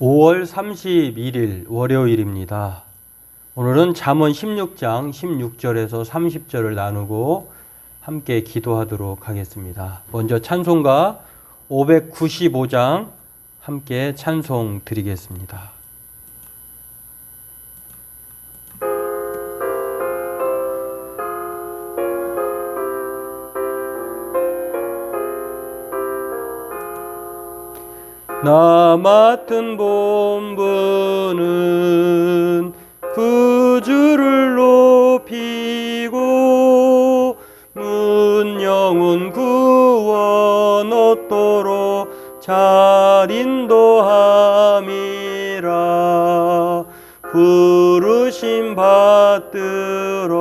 5월 31일 월요일입니다. 오늘은 잠언 16장 16절에서 30절을 나누고 함께 기도하도록 하겠습니다. 먼저 찬송가 595장 함께 찬송 드리겠습니다. 나 맡은 본분은 구주를 높이고 문영은 구원 얻도록 잘 인도함이라. 부르심 받들어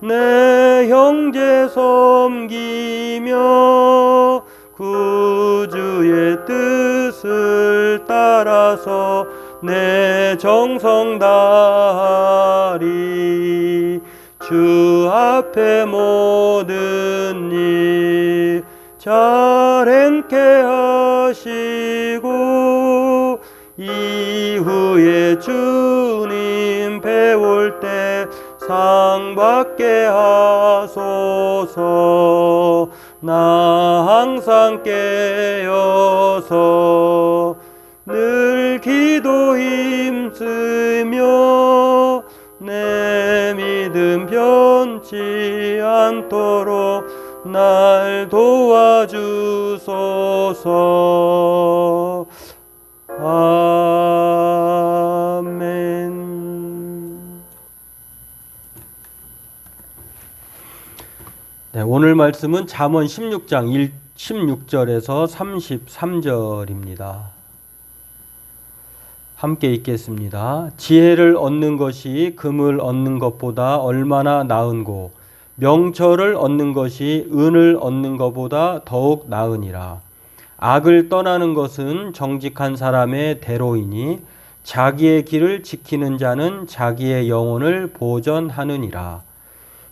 내 형제 섬기며 뜻을 따라서 내 정성 다하리 주 앞에 모든 일 잘 행케 하시고 이후에 주님 배울 때 상 받게 하소서 나 항상 깨어서 늘 기도 힘쓰며 내 믿음 변치 않도록 날 도와주소서 네, 오늘 말씀은 잠언 16장 1, 16절에서 33절입니다. 함께 읽겠습니다. 지혜를 얻는 것이 금을 얻는 것보다 얼마나 나은고 명철을 얻는 것이 은을 얻는 것보다 더욱 나으니라. 악을 떠나는 것은 정직한 사람의 대로이니 자기의 길을 지키는 자는 자기의 영혼을 보전하느니라.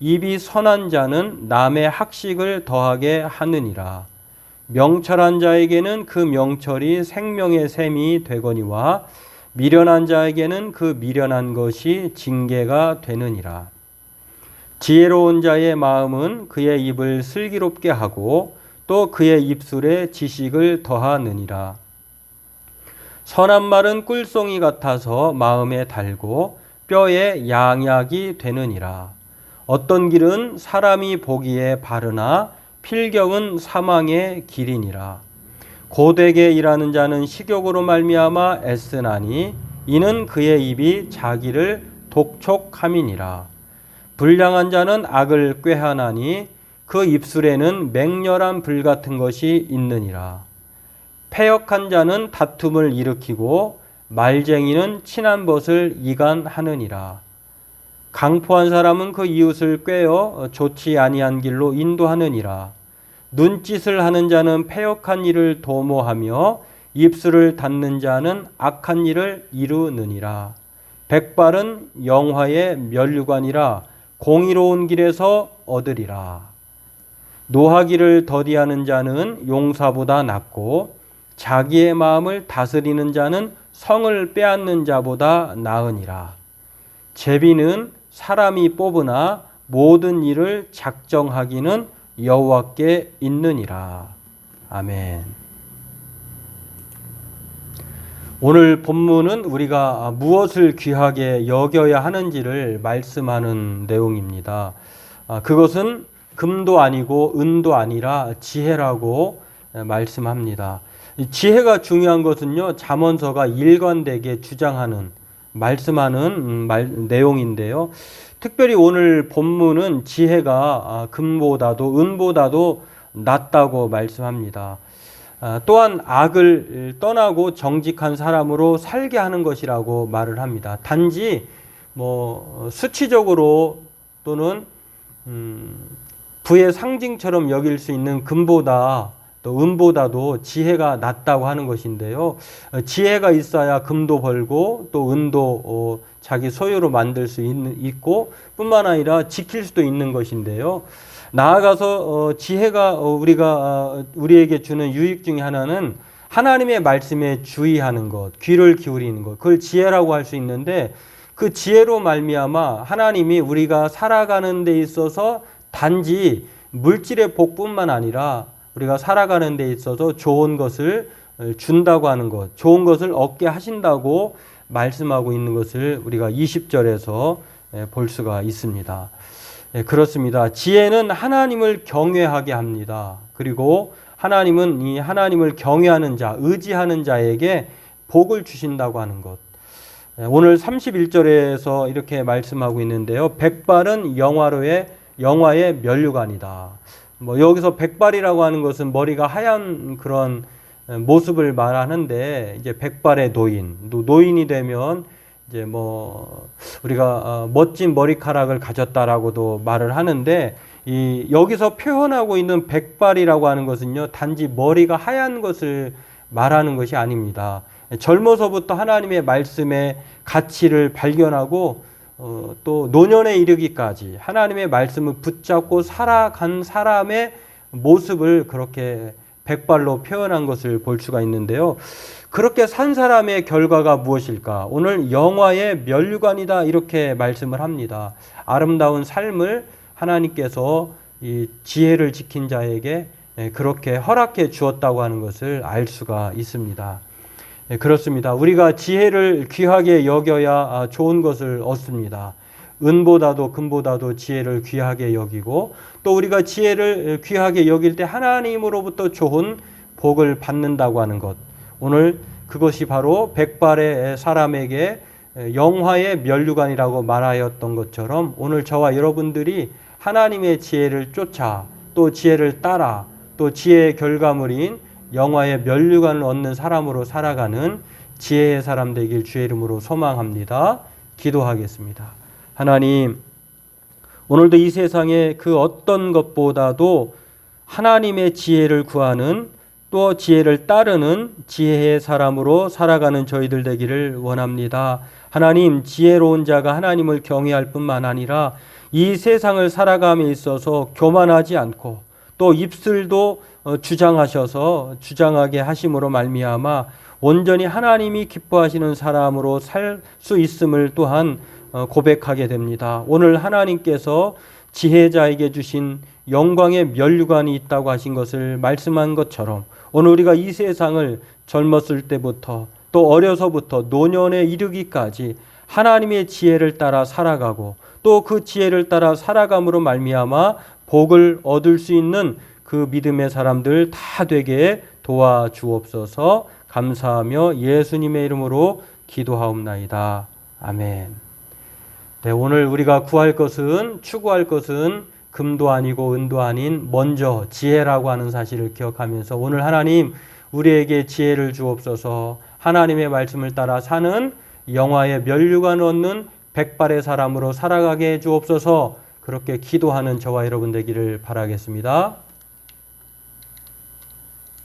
입이 선한 자는 남의 학식을 더하게 하느니라. 명철한 자에게는 그 명철이 생명의 샘이 되거니와 미련한 자에게는 그 미련한 것이 징계가 되느니라. 지혜로운 자의 마음은 그의 입을 슬기롭게 하고 또 그의 입술에 지식을 더하느니라. 선한 말은 꿀송이 같아서 마음에 달고 뼈에 양약이 되느니라. 어떤 길은 사람이 보기에 바르나 필경은 사망의 길이니라. 고되게 일하는 자는 식욕으로 말미암아 애쓰나니 이는 그의 입이 자기를 독촉함이니라. 불량한 자는 악을 꾀하나니 그 입술에는 맹렬한 불 같은 것이 있느니라. 패역한 자는 다툼을 일으키고 말쟁이는 친한 벗을 이간하느니라. 강포한 사람은 그 이웃을 꾀어 좋지 아니한 길로 인도하느니라. 눈짓을 하는 자는 패역한 일을 도모하며 입술을 닫는 자는 악한 일을 이루느니라. 백발은 영화의 면류관이라 공의로운 길에서 얻으리라. 노하기를 더디하는 자는 용사보다 낫고 자기의 마음을 다스리는 자는 성을 빼앗는 자보다 나으니라. 제비는 사람이 뽑으나 모든 일을 작정하기는 여호와께 있느니라. 아멘. 오늘 본문은 우리가 무엇을 귀하게 여겨야 하는지를 말씀하는 내용입니다. 아, 그것은 금도 아니고 은도 아니라 지혜라고 말씀합니다. 지혜가 중요한 것은요, 잠언서가 일관되게 주장하는 말씀하는 음, 말, 내용인데요. 특별히 오늘 본문은 지혜가 아, 금보다도 은보다도 낫다고 말씀합니다. 아, 또한 악을 떠나고 정직한 사람으로 살게 하는 것이라고 말을 합니다. 단지 뭐 수치적으로 또는 음, 부의 상징처럼 여길 수 있는 금보다 또 은보다도 지혜가 낫다고 하는 것인데요. 어, 지혜가 있어야 금도 벌고 또 은도 어, 자기 소유로 만들 수 있는, 있고 뿐만 아니라 지킬 수도 있는 것인데요. 나아가서 어, 지혜가 어, 우리가 어, 우리에게 주는 유익 중에 하나는 하나님의 말씀에 주의하는 것, 귀를 기울이는 것, 그걸 지혜라고 할 수 있는데 그 지혜로 말미암아 하나님이 우리가 살아가는 데 있어서 단지 물질의 복뿐만 아니라 우리가 살아가는 데 있어서 좋은 것을 준다고 하는 것, 좋은 것을 얻게 하신다고 말씀하고 있는 것을 우리가 20절에서 볼 수가 있습니다. 예, 그렇습니다. 지혜는 하나님을 경외하게 합니다. 그리고 하나님은 이 하나님을 경외하는 자, 의지하는 자에게 복을 주신다고 하는 것. 예, 오늘 31절에서 이렇게 말씀하고 있는데요. 백발은 영화로의 영화의 면류관이다. 뭐 여기서 백발이라고 하는 것은 머리가 하얀 그런 모습을 말하는데 이제 백발의 노인, 노인이 되면 이제 뭐 우리가 어, 멋진 머리카락을 가졌다라고도 말을 하는데 이 여기서 표현하고 있는 백발이라고 하는 것은요 단지 머리가 하얀 것을 말하는 것이 아닙니다. 젊어서부터 하나님의 말씀의 가치를 발견하고 어, 또 노년에 이르기까지 하나님의 말씀을 붙잡고 살아간 사람의 모습을 그렇게 백발로 표현한 것을 볼 수가 있는데요. 그렇게 산 사람의 결과가 무엇일까? 오늘 영화의 면류관이다 이렇게 말씀을 합니다. 아름다운 삶을 하나님께서 이 지혜를 지킨 자에게 예, 그렇게 허락해 주었다고 하는 것을 알 수가 있습니다. 예, 그렇습니다. 우리가 지혜를 귀하게 여겨야 아, 좋은 것을 얻습니다. 은보다도 금보다도 지혜를 귀하게 여기고 또 우리가 지혜를 귀하게 여길 때 하나님으로부터 좋은 복을 받는다고 하는 것. 오늘 그것이 바로 백발의 사람에게 영화의 면류관이라고 말하였던 것처럼 오늘 저와 여러분들이 하나님의 지혜를 쫓아 또 지혜를 따라 또 지혜의 결과물인 영화의 면류관을 얻는 사람으로 살아가는 지혜의 사람 되길 주의 이름으로 소망합니다. 기도하겠습니다. 하나님, 오늘도 이 세상에 그 어떤 것보다도 하나님의 지혜를 구하는 또 지혜를 따르는 지혜의 사람으로 살아가는 저희들 되기를 원합니다. 하나님, 지혜로운 자가 하나님을 경외할 뿐만 아니라 이 세상을 살아감에 있어서 교만하지 않고 또 입술도 어, 주장하셔서 주장하게 하심으로 말미암아 온전히 하나님이 기뻐하시는 사람으로 살 수 있음을 또한 어, 고백하게 됩니다. 오늘 하나님께서 지혜자에게 주신 영광의 면류관이 있다고 하신 것을 말씀한 것처럼 오늘 우리가 이 세상을 젊었을 때부터 또 어려서부터 노년에 이르기까지 하나님의 지혜를 따라 살아가고 또 그 지혜를 따라 살아감으로 말미암아 복을 얻을 수 있는 그 믿음의 사람들 다 되게 도와주옵소서 감사하며 예수님의 이름으로 기도하옵나이다. 아멘. 네, 오늘 우리가 구할 것은 추구할 것은 금도 아니고 은도 아닌 먼저 지혜라고 하는 사실을 기억하면서 오늘 하나님 우리에게 지혜를 주옵소서 하나님의 말씀을 따라 사는 영화의 면류관 얻는 백발의 사람으로 살아가게 해 주옵소서 그렇게 기도하는 저와 여러분 되기를 바라겠습니다.